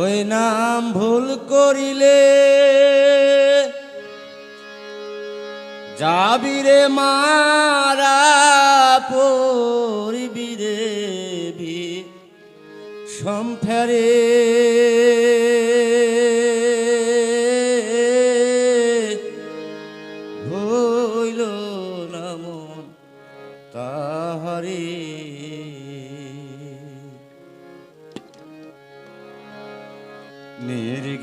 ওই নাম ভুল করিলে যাবিরে মারা পরিবিরে বি সম্ফেরে হইল নাম তাহারে।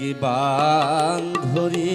নির্গি বান্ধরি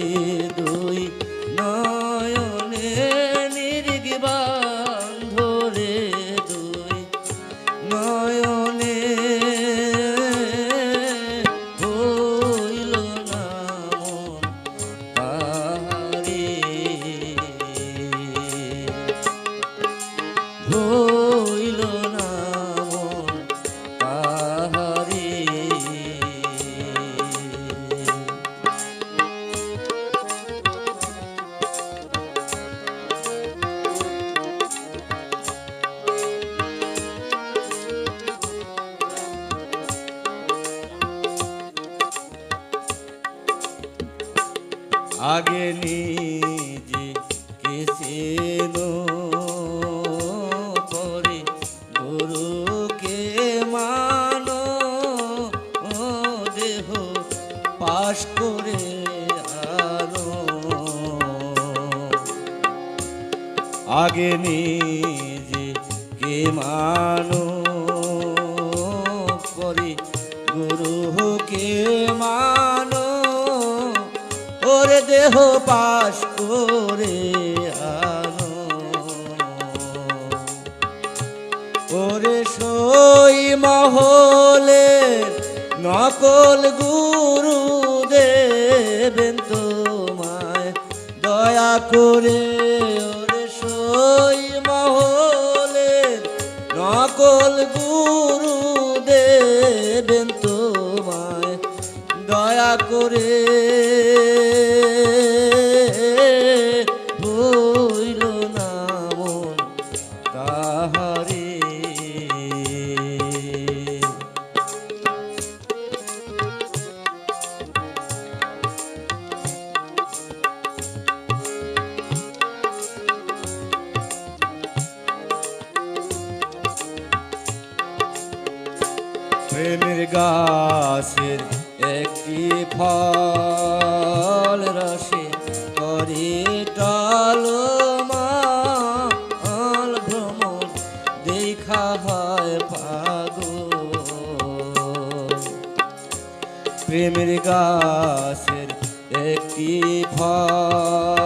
আগে নিজে কেসেন পরে গুরুকে মানো, ও দেহ পাশ করে আনো। আগে নিজে কে মানো করে দেহ পাশ করে আনো। ওরে সই মহলে নকল গুরু দেবেন তোমায়। দয়া করে ওরে সই মহলে নকল গুরু দেবেন তোমায়। দয়া করে প্রেমের গাছের একটি ফল রসে করে টল হয় প্রেমের গাছের একটি ফল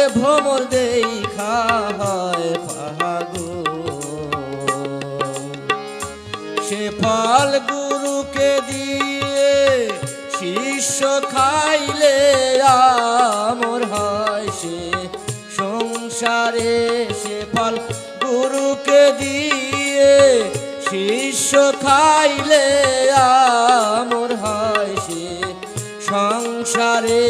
ওরে ভ্রমর হয় পাগল সে ফল গুরুকে দিয়ে শিষ্য খাইলে আমর হয় সে সংসারে। সে ফল গুরুকে দিয়ে শিষ্য খাইলে আমর হয় সে সংসারে।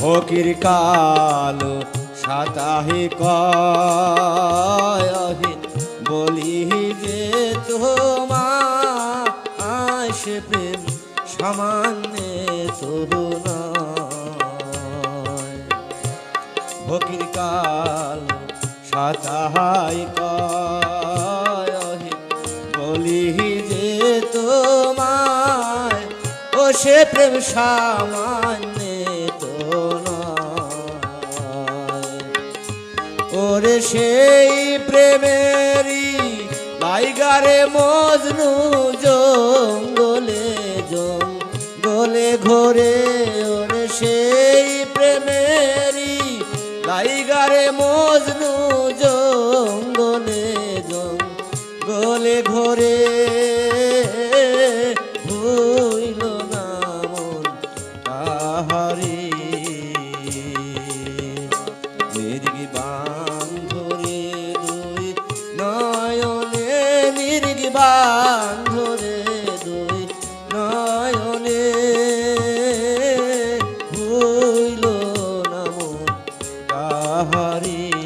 ফকির কালো সাতাহি কয়হি বলি যে তোমার সে প্রেম সামান্য নয়। ফকির কাল সাতাহাই কয়হি বলি যে তোমায় ও সে প্রেম সামান্য ওরে সেই প্রেমেরই লাইগারে মজনু জঙ্গলে জঙ্গলে ঘোরে ওরে সেই প্রেমেরি লাইগারে মজনু জঙ্গলে জঙ্গলে ঘোরে। বান্ধরে দুই নয়নে ভুইল নাম তাহারি